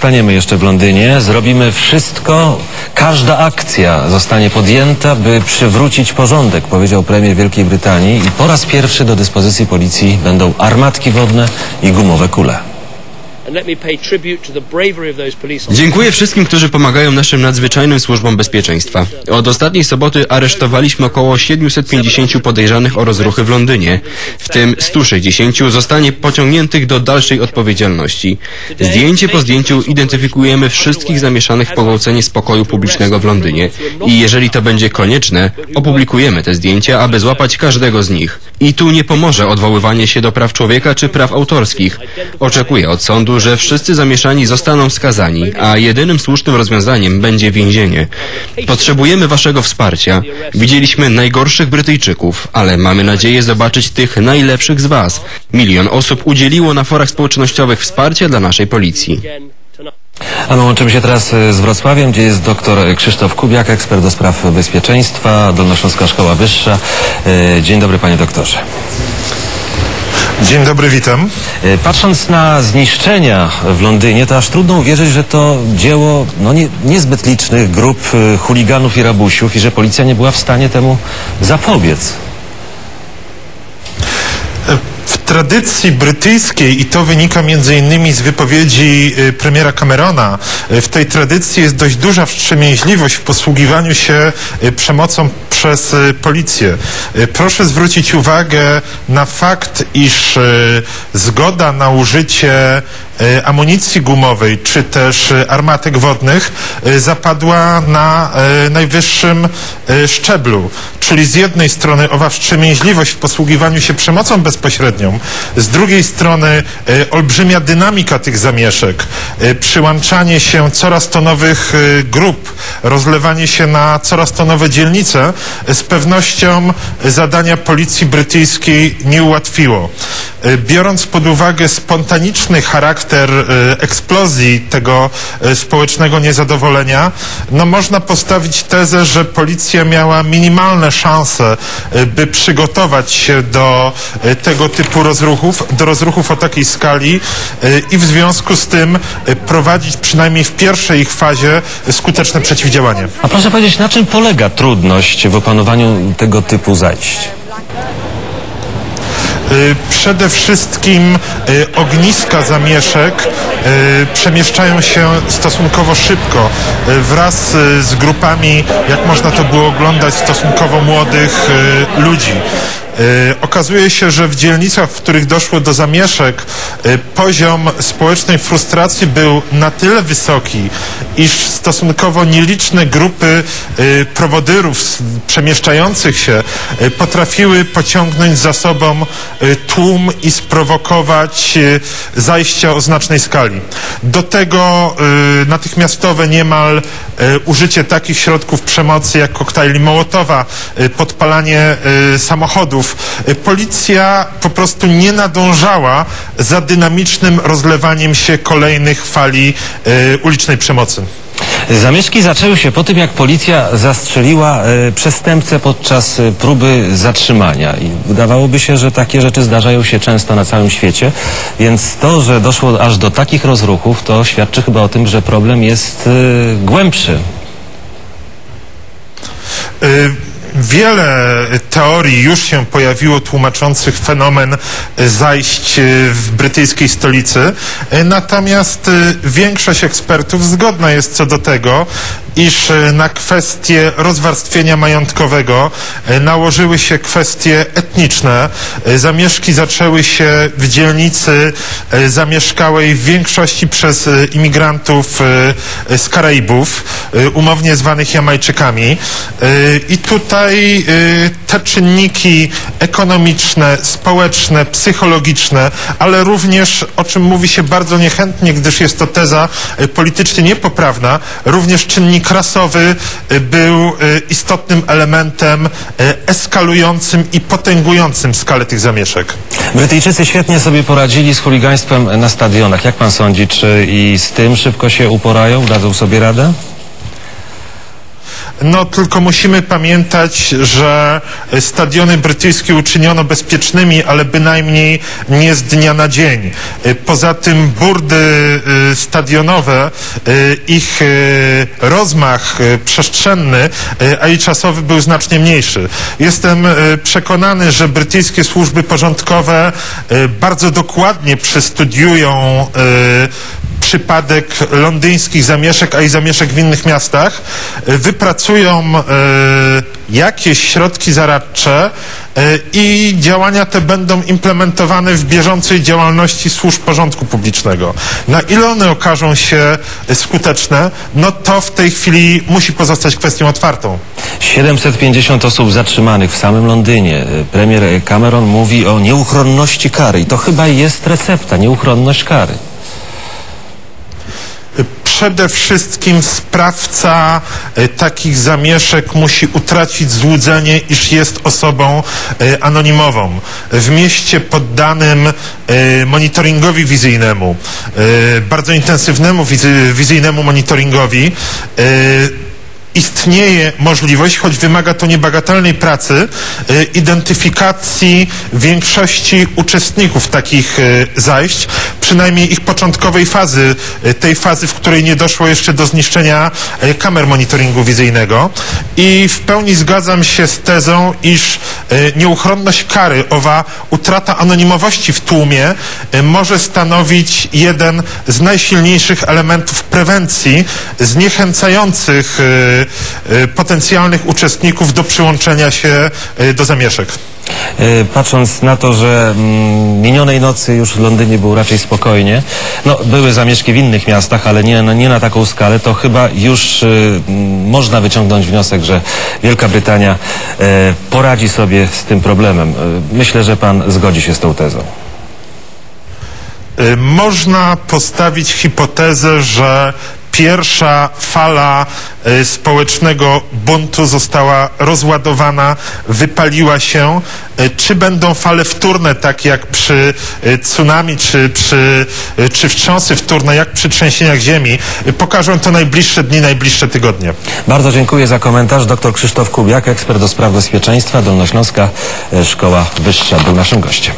zostaniemy jeszcze w Londynie. Zrobimy wszystko, każda akcja zostanie podjęta, by przywrócić porządek, powiedział premier Wielkiej Brytanii. I po raz pierwszy do dyspozycji policji będą armatki wodne i gumowe kule. Dziękuję wszystkim, którzy pomagają naszym nadzwyczajnym służbom bezpieczeństwa. Od ostatniej soboty aresztowaliśmy około 750 podejrzanych o rozruchy w Londynie, w tym 160 zostanie pociągniętych do dalszej odpowiedzialności. Zdjęcie po zdjęciu identyfikujemy wszystkich zamieszanych w pogwałcenie spokoju publicznego w Londynie i jeżeli to będzie konieczne, opublikujemy te zdjęcia, aby złapać każdego z nich. I tu nie pomoże odwoływanie się do praw człowieka czy praw autorskich. Oczekuję od sądu, że wszyscy zamieszani zostaną skazani, a jedynym słusznym rozwiązaniem będzie więzienie. Potrzebujemy waszego wsparcia. Widzieliśmy najgorszych Brytyjczyków, ale mamy nadzieję zobaczyć tych najlepszych z was. Milion osób udzieliło na forach społecznościowych wsparcia dla naszej policji. A my łączymy się teraz e, z Wrocławiem, gdzie jest doktor Krzysztof Kubiak, ekspert do spraw bezpieczeństwa, Dolnośląska Szkoła Wyższa. E, Dzień dobry panie doktorze. Dzień dobry, witam. E, Patrząc na zniszczenia w Londynie, to aż trudno uwierzyć, że to dzieło no, nie, niezbyt licznych grup e, chuliganów i rabusiów i że policja nie była w stanie temu zapobiec. W tradycji brytyjskiej, i to wynika między innymi z wypowiedzi y, premiera Camerona, y, w tej tradycji jest dość duża wstrzemięźliwość w posługiwaniu się y, przemocą przez policję. Proszę zwrócić uwagę na fakt, iż zgoda na użycie amunicji gumowej czy też y, armatek wodnych y, zapadła na najwyższym szczeblu. Czyli z jednej strony owa wstrzemięźliwość w posługiwaniu się przemocą bezpośrednią, z drugiej strony olbrzymia dynamika tych zamieszek, przyłączanie się coraz to nowych grup, rozlewanie się na coraz to nowe dzielnice, z pewnością zadania policji brytyjskiej nie ułatwiło. Y, Biorąc pod uwagę spontaniczny charakter y, eksplozji tego y, społecznego niezadowolenia, no można postawić tezę, że policja miała minimalne szanse, by przygotować się do tego typu rozruchów, do rozruchów o takiej skali i w związku z tym prowadzić przynajmniej w pierwszej ich fazie skuteczne przeciwdziałanie. A proszę powiedzieć, na czym polega trudność w opanowaniu tego typu zajść? Y, Przede wszystkim y, ogniska zamieszek y, przemieszczają się stosunkowo szybko wraz z grupami, jak można to było oglądać, stosunkowo młodych ludzi. Y, Okazuje się, że w dzielnicach, w których doszło do zamieszek, y, poziom społecznej frustracji był na tyle wysoki, iż stosunkowo nieliczne grupy y, prowodyrów przemieszczających się potrafiły pociągnąć za sobą tłum i sprowokować zajścia o znacznej skali. Do tego natychmiastowe niemal użycie takich środków przemocy jak koktajli Mołotowa, podpalanie samochodów. Y, Policja po prostu nie nadążała za dynamicznym rozlewaniem się kolejnych fali y, ulicznej przemocy. Zamieszki zaczęły się po tym, jak policja zastrzeliła e, przestępcę podczas e, próby zatrzymania. I wydawałoby się, że takie rzeczy zdarzają się często na całym świecie, więc to, że doszło aż do takich rozruchów, to świadczy chyba o tym, że problem jest e, głębszy. Y, Wiele teorii już się pojawiło tłumaczących fenomen zajść y, w brytyjskiej stolicy, y, natomiast y, większość ekspertów zgodna jest co do tego, iż y, na kwestię rozwarstwienia majątkowego y, nałożyły się kwestie etniczne. Y, Zamieszki zaczęły się w dzielnicy zamieszkałej w większości przez imigrantów z Karaibów, umownie zwanych Jamajczykami. I tutaj te czynniki ekonomiczne, społeczne, psychologiczne, ale również, o czym mówi się bardzo niechętnie, gdyż jest to teza politycznie niepoprawna, również czynnik rasowy y, był y, istotnym elementem y, eskalującym i potęgującym skalę tych zamieszek. Brytyjczycy świetnie sobie poradzili z chuligaństwem na stadionach. Jak pan sądzi, czy i z tym szybko się uporają, dadzą sobie radę? No tylko musimy pamiętać, że stadiony brytyjskie uczyniono bezpiecznymi, ale bynajmniej nie z dnia na dzień. Y, Poza tym burdy y, stadionowe, y, ich rozmach przestrzenny, a i czasowy był znacznie mniejszy. Jestem przekonany, że brytyjskie służby porządkowe bardzo dokładnie przestudiują y, przypadek londyńskich zamieszek, a i zamieszek w innych miastach, y, wypracują y, jakieś środki zaradcze y, i działania te będą implementowane w bieżącej działalności służb porządku publicznego. Na ile one okażą się skuteczne, no to w tej chwili musi pozostać kwestią otwartą. 750 osób zatrzymanych w samym Londynie. Premier Cameron mówi o nieuchronności kary i to chyba jest recepta, nieuchronność kary. Przede wszystkim sprawca e, takich zamieszek musi utracić złudzenie, iż jest osobą e, anonimową. W mieście poddanym e, monitoringowi wizyjnemu, bardzo intensywnemu wizy, wizyjnemu monitoringowi, istnieje możliwość, choć wymaga to niebagatelnej pracy, identyfikacji większości uczestników takich zajść, przynajmniej ich początkowej fazy, y, tej fazy, w której nie doszło jeszcze do zniszczenia y, kamer monitoringu wizyjnego. I w pełni zgadzam się z tezą, iż y, nieuchronność kary, owa utrata anonimowości w tłumie może stanowić jeden z najsilniejszych elementów prewencji zniechęcających potencjalnych uczestników do przyłączenia się do zamieszek. Y, Patrząc na to, że mm, minionej nocy już w Londynie było raczej spokojnie, no były zamieszki w innych miastach, ale nie, nie na taką skalę, to chyba już mm, można wyciągnąć wniosek, że Wielka Brytania y, poradzi sobie z tym problemem. Myślę, że pan zgodzi się z tą tezą. Można postawić hipotezę, że pierwsza fala y, społecznego buntu została rozładowana, wypaliła się. Y, Czy będą fale wtórne, tak jak przy y, tsunami, czy, przy, czy wstrząsy wtórne, jak przy trzęsieniach ziemi, pokażą to najbliższe dni, najbliższe tygodnie. Bardzo dziękuję za komentarz. Dr Krzysztof Kubiak, ekspert do spraw bezpieczeństwa, Dolnośląska Szkoła Wyższa, był naszym gościem.